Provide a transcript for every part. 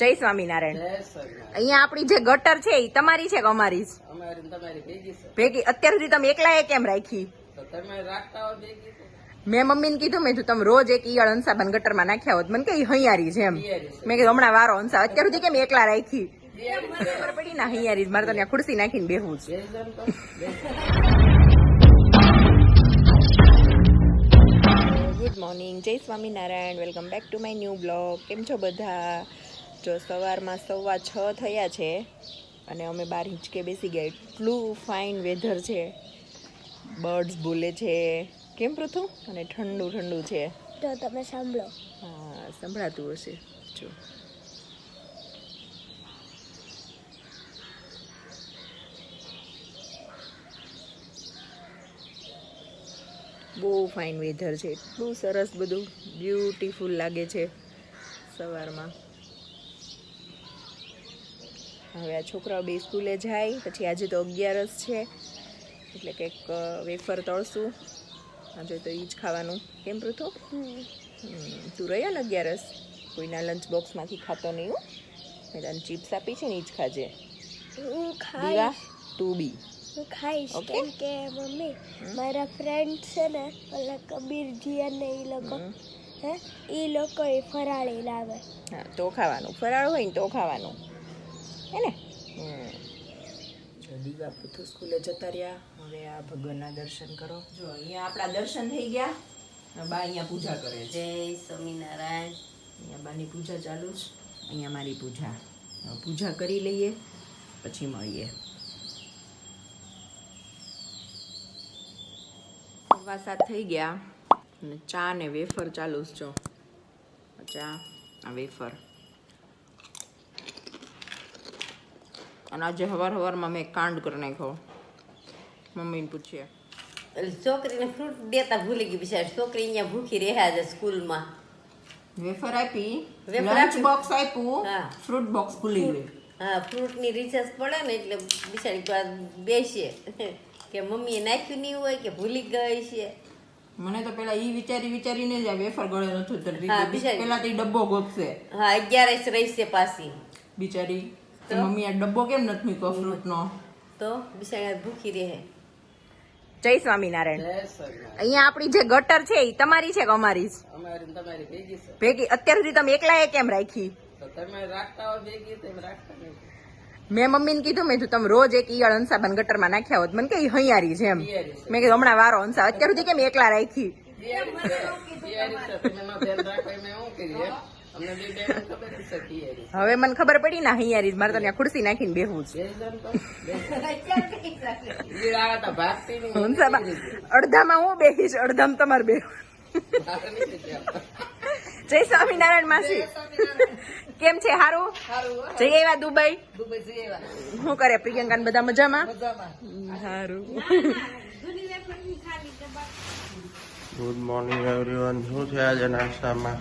જય સ્વામિનારાયણ. અહીંયા આપણી જે ગટર છે એ તમારી છે કે અમારી જ? અમારી ને તમારી ભેગી અત્યાર સુધી તમે એકલા કેમ રાખી? તો તમે રાખતા હો ભેગી તો. મેં મમ્મીને કીધું મેં તમે રોજ એક ઈયળ અંસાબન ગટરમાં નાખ્યા હોત. મને કઈ હૈયારી છે એમ. મેં કીધું હમણાં વારો અંશા અત્યાર સુધી કેમ એકલા રાખી? ખબર પડી ના હૈયારી જ. મારે તો ત્યાં ખુરશી નાખીને બેહવું છે. ગુડ મોર્નિંગ જય Swaminarayan. Welcome back to my new blog કેમ છો બધા? જો સવારમાં સવા છ થયા છે અને અમે બાર હિંચકે બેસી ગયા. એટલું ફાઇન વેધર છે. બર્ડ્સ બોલે છે. કેમ પ્રથમ અને ઠંડુ ઠંડુ છે. તો તમે સાંભળો. હા સંભળાતું હશે. જો. બહુ ફાઇન વેધર છે. એટલું સરસ બધું બ્યુટીફુલ લાગે છે સવારમાં. હવે આ છોકરાઓ બે સ્કૂલે જાય પછી આજે તો અગિયારસ છે એટલે કંઈક વેફર તળશું. આજે તો એ જ ખાવાનું. કેમ પૃથુ તું રહ્યો ને અગિયારસ? કોઈના લંચ બોક્સમાંથી ખાતો નહીં હો. મેં તને ચિપ્સ આપી છે ને એ જ ખાજે. દીવા તું બી. હું ખાઈશ. કેમ કે મમ્મી મારા ફ્રેન્ડ છે ને ઓલા કબીરજી અને એ લોકો હે? એ લોકો એ ફરાળી લાવે. હા તો ખાવાનું. ફરાળ હોય ને તો ખાવાનું. હે ને હમ. જો દીવા પૂથું સ્કૂલે જતા રહ્યા. હવે આ ભગવાનના દર્શન કરો. જો અહીંયા આપણા દર્શન થઈ ગયા. બા અહીંયા પૂજા કરે છે. જય સ્વામિનારાયણ. અહીંયા બાની પૂજા ચાલુ છે અહીંયા મારી પૂજા. પૂજા કરી લઈએ પછી મળીએ. સવા સાત થઈ ગયા. અને ચા ને વેફર ચાલુ છે જો. ચા આ વેફર. અને આજે હવાર હવારમાં મેં કાંડ કરી નાખ્યો. મમ્મીને પૂછીએ. છોકરીને ફ્રૂટ દેતા ભૂલી ગઈ બિચારી છોકરી અહીંયા ભૂખી રહ્યા છે સ્કૂલમાં. વેફર આપી લંચ બોક્સ આપ્યું ફ્રૂટ બોક્સ ભૂલી ગઈ હા ફ્રૂટની રિસર્ચ પડે ને એટલે બિચારી બેસીએ કે મમ્મીએ નાખ્યું નહીં હોય કે ભૂલી ગઈ છે. મને તો પેલા ઈ વિચારી વિચારીને જ વેફર ગળે બિચારી. પેલા તો ડબ્બો ગોપશે હા અગિયારસ રહેશે પાછી. બિચારી તો? મમ્મી આ ડબ્બો કેમ નથી મૂક્યો ફ્રૂટનો તો? બિચારા ભૂખી રહે. જય સ્વામિનારાયણ. અહીંયા આપણી જે ગટર છે એ તમારી છે કે અમારી જ? અમારી તમારી ભેગી છે. ભેગી? અત્યાર સુધી તમે એકલા કેમ રાખી? તમે રાખતા હો ભેગી તો રાખતા નહીં. મેં મમ્મીને કીધું મેં તું તમે રોજ એક ઈયળ અંસાબન ગટરમાં નાખ્યા હોત. મને કે હૈયારી છે એમ. મેં કીધું હમણાં વારો અંસા અત્યાર સુધી કેમ એકલા રાખી? હવે મને ખબર પડી ના હૈયારી. મારે તને ખુરશી નાખીને બેહવું છે અડધામાં હું બેહીશ, અડધામાં તમારે બે. જય સ્વામિનારાયણ માસી કેમ છે, હારું જઈ આવ્યા દુબઈ. શું કરે પ્રિયંકા બધા મજામાં. સારું ગુડ મોર્નિંગ એવરીવન શું છે આજે નાસ્તામાં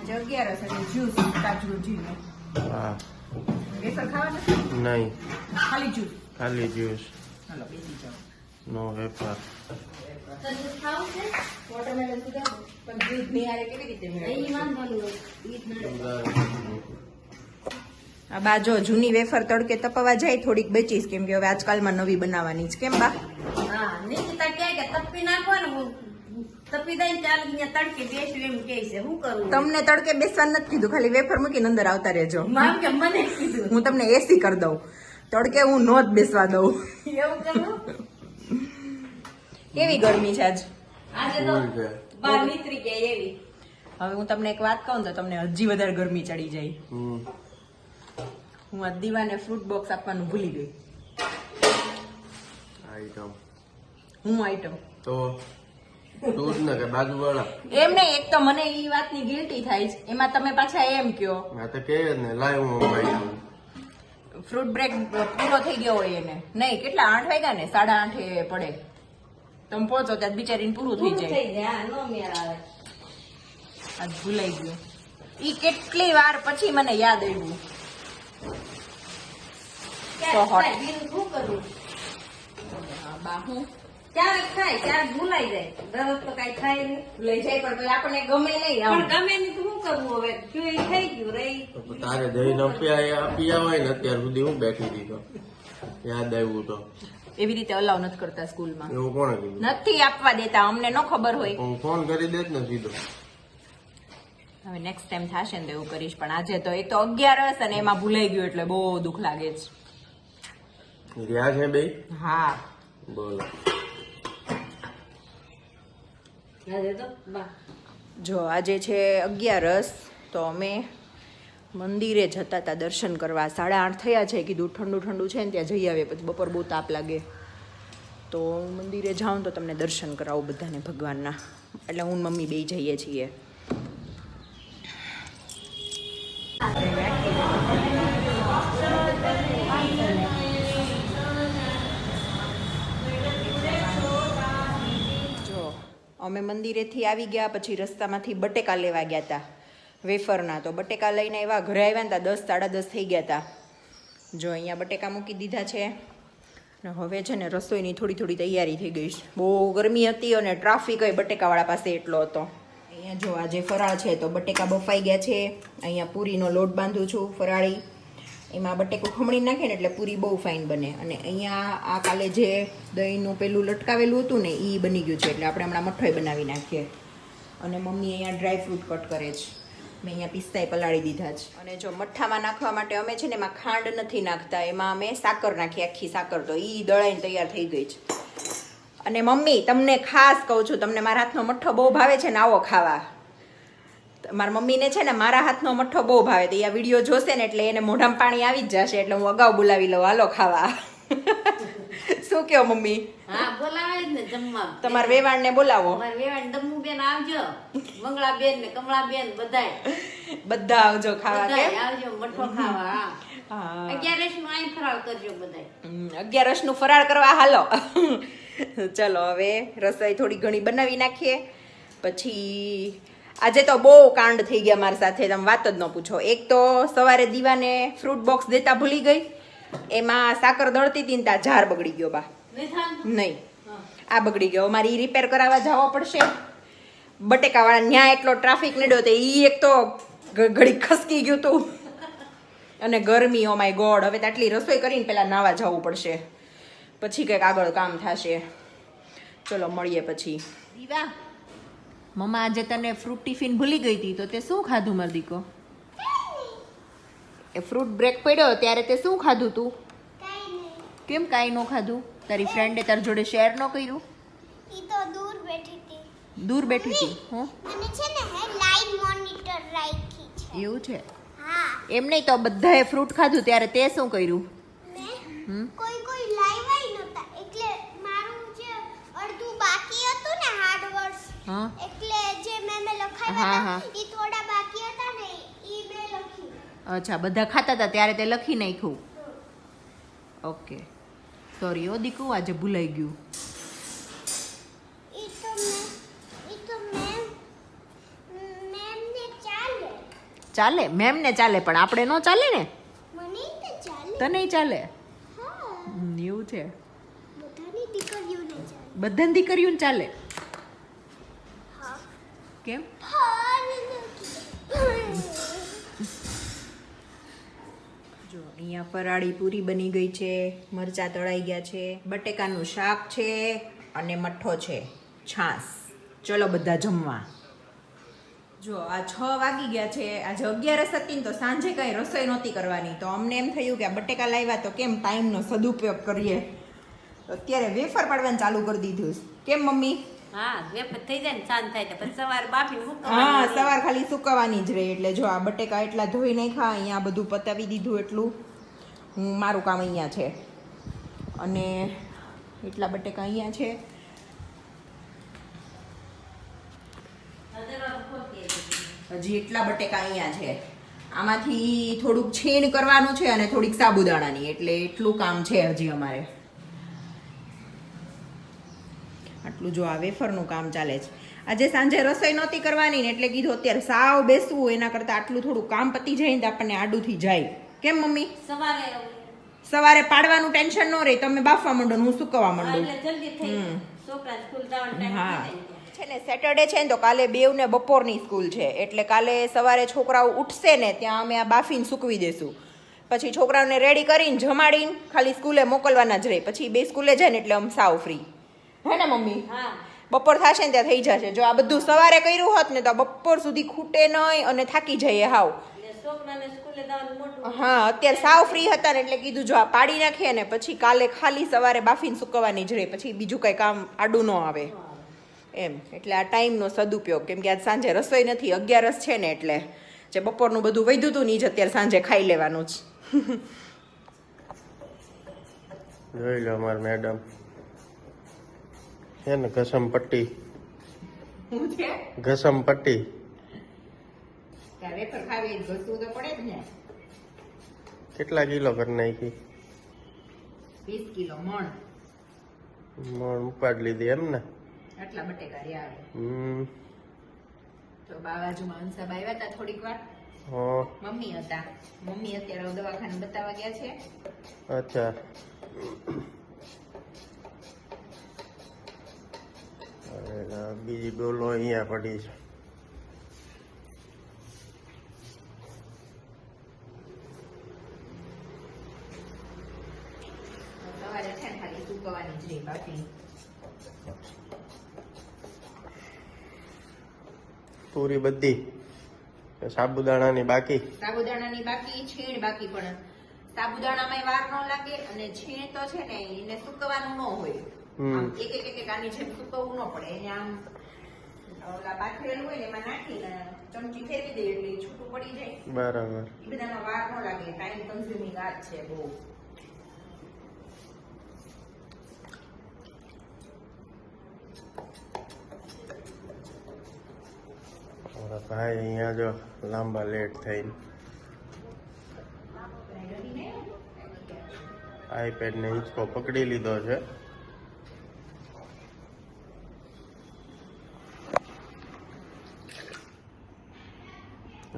આજે અગિયારસ એટલે જ્યુસ કાજુ જીરું. હા. વેફર ખાવાના નહીં. ખાલી જ્યુસ. ખાલી જ્યુસ. હાલો બેસી જાઓ. નો વેપાર. વોટરમેલન સુધારો પણ દૂધની કેવી રીતે મેળવવું? આ બા જો જૂની વેફર તડકે તપવા જાય થોડીક બચીશ કેમ કે હવે આજકાલમાં નવી બનાવવાની છે કેમ બા? હા નિકિતા કે તપી નાખવાનું તમને તડકે બેસવા નથી કીધું ખાલી વેફર મૂકીને અંદર આવતા રહેજો. મામ કે મને હું તમને એસી કરી દઉં. તડકે હું નો જ બેસવા દઉં. કેવી ગરમી છે આજ? હવે હું તમને એક વાત કહું તો તમને હજી વધારે ગરમી ચડી જાય. હું આ દીવાને ફ્રૂટ બોક્સ આપવાનું ભૂલી ગઈ. આઈટમ હું આઈટમ તો? કે બાજુવાળા. એમ નહીં એક તો મને એ વાતની ગિલ્ટી થાય છે. એમાં તમે પાછા એમ કયો. આ તો કે ને લાય હું આઈટમ ફ્રૂટ બ્રેક પૂરો થઈ ગયો હોય એને. નહીં કેટલા? આઠ વાગ્યા ને? સાડા આઠે પડે. તમે પહોંચો ત્યાં બિચારીને પૂરું થઈ પૂરું જાય. થઈ જાય હા નો મેળ આવે. આજ ભૂલાઈ ગયું. ઈ કેટલી વાર પછી મને યાદ આવ્યું. બા હું? ક્યારેક થાય ક્યારેક ભૂલાઈ જાય. દરરોજ તો કઈ થાય નહીં. ભૂલાઈ જાય પણ આપણને ગમે નહીં પણ ગમે નહીં તો શું કરવું હવે? થયું થઈ ગયું રહી તો તારે જઈને અપ્યા આપી હોય ને અત્યાર સુધી હું બેઠી દીધો યાદ આવ્યું તો. એવી રીતે અલાવ નથી કરતા સ્કૂલમાં. એવું કોણે કીધું? નથી આપવા દેતા અમને ન ખબર હોય. હું ફોન કરી દેત ને સીધો. હવે નેક્સ્ટ ટાઈમ થશે ને તો એવું કરીશ પણ આજે તો એક તો અગિયારસ અને એમાં ભૂલાઈ ગયું એટલે બહુ દુઃખ લાગે છે રહ્યા છે બે હા. બોલો. જો આજે છે અગિયારસ, તો અમે મંદિરે જતા હતા દર્શન કરવા. સાડા આઠ થયા છે, કીધું ઠંડુ ઠંડુ છે ને ત્યાં જઈ આવીએ, પછી બપોર બહુ તાપ લાગે. તો મંદિરે જાઉં તો તમને દર્શન કરાવું બધાને ભગવાનના. એટલે હું મમ્મી બે જઈએ છીએ જો અમે મંદિરેથી આવી ગયા, પછી રસ્તામાંથી બટેકા લેવા ગયા હતા વેફરના. તો બટેકા લઈને એવા ઘરે આવ્યા હતા દસ, સાડા દસ થઈ ગયા હતા જો અહીંયા બટેકા મૂકી દીધા છે. ને હવે છે ને રસોઈની થોડી થોડી તૈયારી થઈ ગઈ છે. બહુ ગરમી હતી અને ટ્રાફિક બટેકાવાળા પાસે એટલો હતો. અહીંયા જો આજે ફરાળ છે તો બટેકા બફાઈ ગયા છે. અહીંયા પૂરીનો લોટ બાંધું છું ફરાળી. એમાં બટેકું ખમણી નાખે ને એટલે પૂરી બહુ ફાઇન બને. અને અહીંયા આ કાલે જે દહીંનું પેલું લટકાવેલું હતું ને એ બની ગયું છે. એટલે આપણે હમણાં મઠોઈ બનાવી નાખીએ. અને મમ્મી અહીંયા ડ્રાય ફ્રૂટ કટ કરે છે. મેં અહીંયા પિસ્તાય પલાળી દીધા છે. અને જો મઠ્ઠામાં નાખવા માટે અમે છે ને એમાં ખાંડ નથી નાખતા. એમાં અમે સાકર નાખી આખી સાકર. તો એ દળાઈને તૈયાર થઈ ગઈ છે. અને મમ્મી, તમને ખાસ કહું છું, તમને મારા હાથનો મઠ્ઠો બહુ ભાવે છે ને, આવો ખાવા. મારા મમ્મીને છે ને મારા હાથનો મઠ્ઠો બહુ ભાવે તો આ વીડિયો જોશે ને એટલે એને મોઢામાં પાણી આવી જ જશે એટલે હું અગાઉ બોલાવી લઉં. હાલો ખાવા. શું કહો મમ્મી? હા બોલાવે જ ને જમવા. તમારા વેવાણને બોલાવો. અમારે વેવાણ દમુ બેન આવજો. મંગળા બેન ને કમળા બેન બધાય. બધા આવજો ખાવા આવજો મઠો ખાવા અગિયારસનું અહીં ફરાળ કરજો બધાય. હમ, અગિયારસનું ફરાળ કરવા હાલો. ચલો હવે રસોઈ થોડી ઘણી બનાવી નાખીએ. પછી આજે તો બહુ કાંડ થઈ ગયા મારી સાથે તમે વાત જ ન પૂછો. એક તો સવારે દીવાને ફ્રૂટ બોક્સ દેતા ભૂલી ગઈ એમાં સાકર દળતી હતી ત્યાં ઝાર બગડી ગયો બા. નહીં આ બગડી ગયો. મારી રિપેર કરાવવા જવો પડશે. બટેકાવાળા ન્યા એટલો ટ્રાફિક નડ્યો તો એ એક તો ઘડી ખસકી ગયું હતું અને ગરમી ઓ માય ગોડ. હવે તો આટલી રસોઈ કરીને પહેલાં નાવા જવું પડશે. પછી કંઈક આગળ કામ થશે. ચલો મળીએ પછી. દીવા. મમ્મા આજે તને ફ્રૂટ ટિફિન ભૂલી ગઈ હતી તો તે શું ખાધું માર દીકો? એ ફ્રૂટ બ્રેક પડ્યો ત્યારે તે શું ખાધું તું? કેમ કાંઈ ન ખાધું? તારી ફ્રેન્ડે તારી જોડે શેર ન કર્યું? ઈ તો દૂર બેઠી હતી. દૂર બેઠી હતી? હું? અને છે ને હે લાઈવ મોનિટર રાખી છે. એવું છે? હા. એમ નહીં તો બધાએ ફ્રૂટ ખાધું ત્યારે તે શું કર્યું? હમ? કોઈ કોઈ લાઈવ આઈ નહોતા. એટલે મારું જે અડધું બાકી હતું ને હાર્ડ વર્ડ્સ હા. એટલે જે મેં મેં હા, હા. ઈ થોડા બાકી હતા ને ઈ મેં લખી. અચ્છા બધા ખાતા હતા ત્યારે તે લખી નાખ્યું? ઓકે. સોરી ઓ દીકુ આજે ભૂલાઈ ગયું. ઈ તો મેં ઈ તો મેં મેમ ને ચાલે. ચાલે? મેમ ને ચાલે પણ આપણે ન ચાલે ને? મને તો ચાલે. તને ચાલે? હા. એવું છે. બધાની દીકરીઓને ચાલે. બધાની દીકરીઓને ચાલે? કેમ? અહીંયા ફરાળી પૂરી બની ગઈ છે, મરચાં તળાઈ ગયા છે, બટેકાનું શાક છે અને મઠ્ઠો છે. છાસ. ચલો બધા જમવા. જો, આ છ વાગી ગયા છે, આજે અગિયારસ હતી ને તો સાંજે કાંઈ રસોઈ નહોતી કરવાની. તો અમને એમ થયું કે આ બટેકા લાવ્યા તો કેમ ટાઈમનો સદુપયોગ કરીએ? અત્યારે વેફર પાડવાનું ચાલુ કરી દીધું. કેમ, મમ્મી? હા વેપત થઈ જાય ને સાંજ થાય પછી સવારે બાફીને હા સવાર ખાલી સુકવવાની જ રહે એટલે જો આ બટેકા એટલા ધોઈ નાખ્યા અહીંયા બધું પતાવી દીધું એટલું. હું મારું કામ અહીંયા છે. અને એટલા બટેકા અહીંયા છે. હજી એટલા બટેકા અહીંયા છે. આમાંથી થોડુંક છીણ કરવાનું છે અને થોડીક સાબુદાણાની એટલે એટલું કામ છે હજી અમારે. આટલું જો આ વેફરનું કામ ચાલે છે. આજે સાંજે રસોઈ નહોતી કરવાની ને એટલે કીધું અત્યારે સાવ બેસવું એના કરતાં આટલું થોડું કામ પતી જાય ને આપણને આડુંથી જાય. કેમ મમ્મી? સવારે સવારે પાડવાનું ટેન્શન ન રહે તમે બાફવા માંડો હું સુકવા માંડો. હા. છે ને સેટરડે છે ને તો કાલે બેવને બપોરની સ્કૂલ છે એટલે કાલે સવારે છોકરાઓ ઉઠશે ને ત્યાં અમે આ બાફીને સૂકવી દેશું. પછી છોકરાઓને રેડી કરીને જમાડીને ખાલી સ્કૂલે મોકલવાના જ રહે. પછી બે સ્કૂલે જાય ને એટલે આમ સાવ ફ્રી હે ને મમ્મી? હા. બપોર થશે ને ત્યાં થઈ જશે. જો આ બધું સવારે કર્યું હોત ને તો બપોર સુધી ખૂટે નહીં અને થાકી જઈએ હાવ. એટલે છોકરાને સ્કૂલે જવાનું મોટું હા અત્યારે સાવ ફ્રી હતા ને એટલે કીધું જો આ પાડી નાખીએ ને પછી કાલે ખાલી સવારે બાફીને સુકવવાની જ રહે. પછી બીજું કંઈ કામ આડું ન આવે. એમ. એટલે આ ટાઈમનો સદુપયોગ. કેમ કે આજ સાંજે રસોઈ નથી. અગિયારસ છે ને એટલે. જે બપોરનું બધું વધ્યું હતું ને જ અત્યારે સાંજે ખાઈ લેવાનું જ. જોઈ લો અમાર મેડમ. છે ને ઘસમ પટ્ટી? ઘસમ પટ્ટી. કેટલા કિલો કરી નાખી? વીસ કિલો મણ. મણ ઉપાડ લીધી એમ ને? આટલા બટેકા રહ્યા હમ. તો બાબાજુમાં અંસાબ આવ્યા હતા થોડીક વાર. મમ્મી હતા. મમ્મી અત્યારે દવાખાને બતાવવા ગયા છે. અચ્છા. બીજી ડોલો અહીંયા પડી છે. પૂરી બધી. સાબુદાણાની બાકી. સાબુદાણાની બાકી છીણ બાકી પણ. સાબુદાણામાં વાર ન લાગે અને છીણ તો છે ને એને સુકવાનું ન હોય. આમ એક એક એક એક આની જેમ સુકવવું ન પડે એને આમ ઓલા પાથરેલું હોય ને એમાં નાખીને ચમચી ફેરવી દે એટલે છૂટું પડી જાય બરાબર એ બધામાં વાર ન લાગે ટાઈમ કન્ઝ્યુમિંગ આ છે બહુ ભાઈ અહીંયા જો લાંબા લેટ થઈને આઈપેડ ને હિંચકો પકડી લીધો છે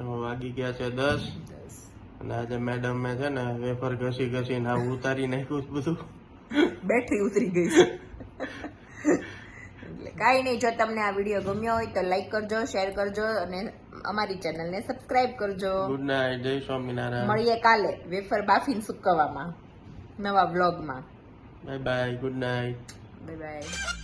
હવે વાગી ગયા છે દસ. અને આજે મેડમે છે ને વેફર ઘસી ઘસીને આ ઉતારી નાખ્યું છે બધું. બેટરી ઉતરી ગઈ એટલે કાંઈ નહીં જો તમને આ વીડિયો ગમ્યો હોય તો લાઈક કરજો શેર કરજો અને અમારી ચેનલને સબસ્ક્રાઇબ કરજો. ગુડ નાઇટ જય સ્વામિનારાયણ. મળીએ કાલે વેફર બાફીને સુકવવામાં નવા વ્લોગમાં bye bye good night bye bye